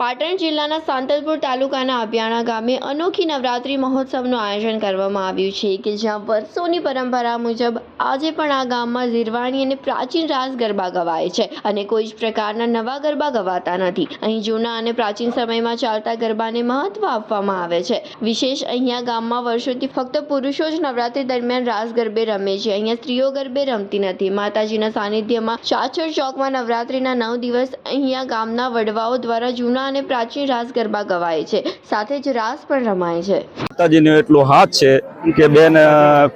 પાટણ જિલ્લાના સાંતલપુર તાલુકાના અભિયાણા ગામે અનોખી નવરાત્રી મહોત્સવનું આયોજન કરવામાં આવ્યું છે કે જ્યાં વર્ષોની પરંપરા મુજબ આજે પણ આ ગામમાં ઝીરવાણી અને પ્રાચીન રાસ ગરબા ગવાય છે અને કોઈ જ પ્રકારના નવા ગરબા ગવાતા નથી. અહીં જૂના અને પ્રાચીન સમયમાં ચાલતા ગરબાને મહત્વ આપવામાં આવે છે. વિશેષ અહીંયા ગામમાં વર્ષોથી ફક્ત પુરુષો જ નવરાત્રી દરમિયાન રાસ ગરબે રમે છે. અહીંયા સ્ત્રીઓ ગરબે રમતી નથી. માતાજીના સાનિધ્યમાં ચાચર ચોકમાં નવરાત્રીના નવ દિવસ અહીંયા ગામના વડવાઓ દ્વારા જૂના અને પ્રાચીન રાસ ગરબા ગવાય છે. સાથે જ રાસ પણ રમાય છે. માતાજીનો એટલો હાથ છે કે બેન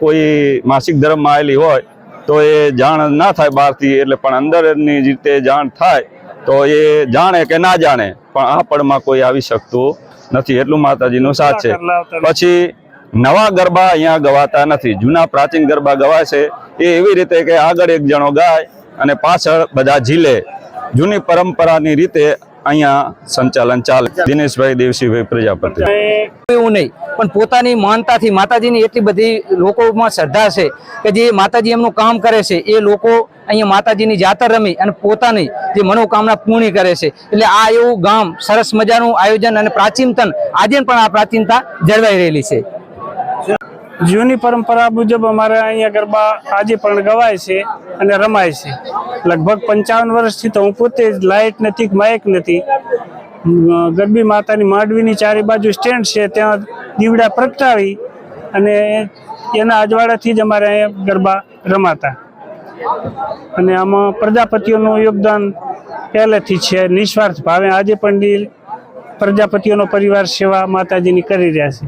કોઈ માસિક ધર્મમાં આવેલી હોય તો એ જાણ ના થાય બહારથી એટલે પણ અંદરની રીતે જાણ થાય તો એ જાણે કે ના જાણે પણ આ પળમાં કોઈ આવી શકતું નથી. એટલું માતાજીનો સાથ છે. પછી નવા ગરબા અહીંયા ગવાતા નથી. જૂના પ્રાચીન ગરબા ગવાય છે. એ એવી રીતે કે આગળ એક જણો ગાય અને પાછળ બધા ઝીલે. જૂની પરંપરાની રીતે અહીંયા સંચાલન ચાલે. દિનેશભાઈ દેવસીભાઈ પ્રજાપતિ. એવું નહીં, પણ પોતાની માનતાથી માતાજીની એટલી બધી લોકોમાં શ્રદ્ધા છે કે જે માતાજી એમનું કામ કરે છે, એ લોકો અહીંયા માતાજીની જાતર રમી અને પોતાની જે મનોકામના પૂર્ણ કરે છે. એટલે આ એવું ગામ સરસ મજાનું આયોજન અને પ્રાચીનતન આજે પણ આ પ્રાચીનતા જળવાઈ રહેલી છે. જૂની પરંપરા મુજબ અમારે અહીંયા ગરબા આજે પણ ગવાય છે અને રમાય છે. લગભગ પંચાવન વર્ષથી તો હું પોતે જ લાઇટ નથી, માઇક નથી. ગરબી માતાની માંડવીની ચારે બાજુ સ્ટેન્ડ છે, ત્યાં દીવડા પ્રગટાવી અને એના અજવાળાથી જ અમારે અહીંયા ગરબા રમાતા. અને આમાં પ્રજાપતિઓનું યોગદાન પહેલેથી છે, નિસ્વાર્થ ભાવે. આજે પણ પ્રજાપતિઓનો પરિવાર સેવા માતાજીની કરી રહ્યા છે.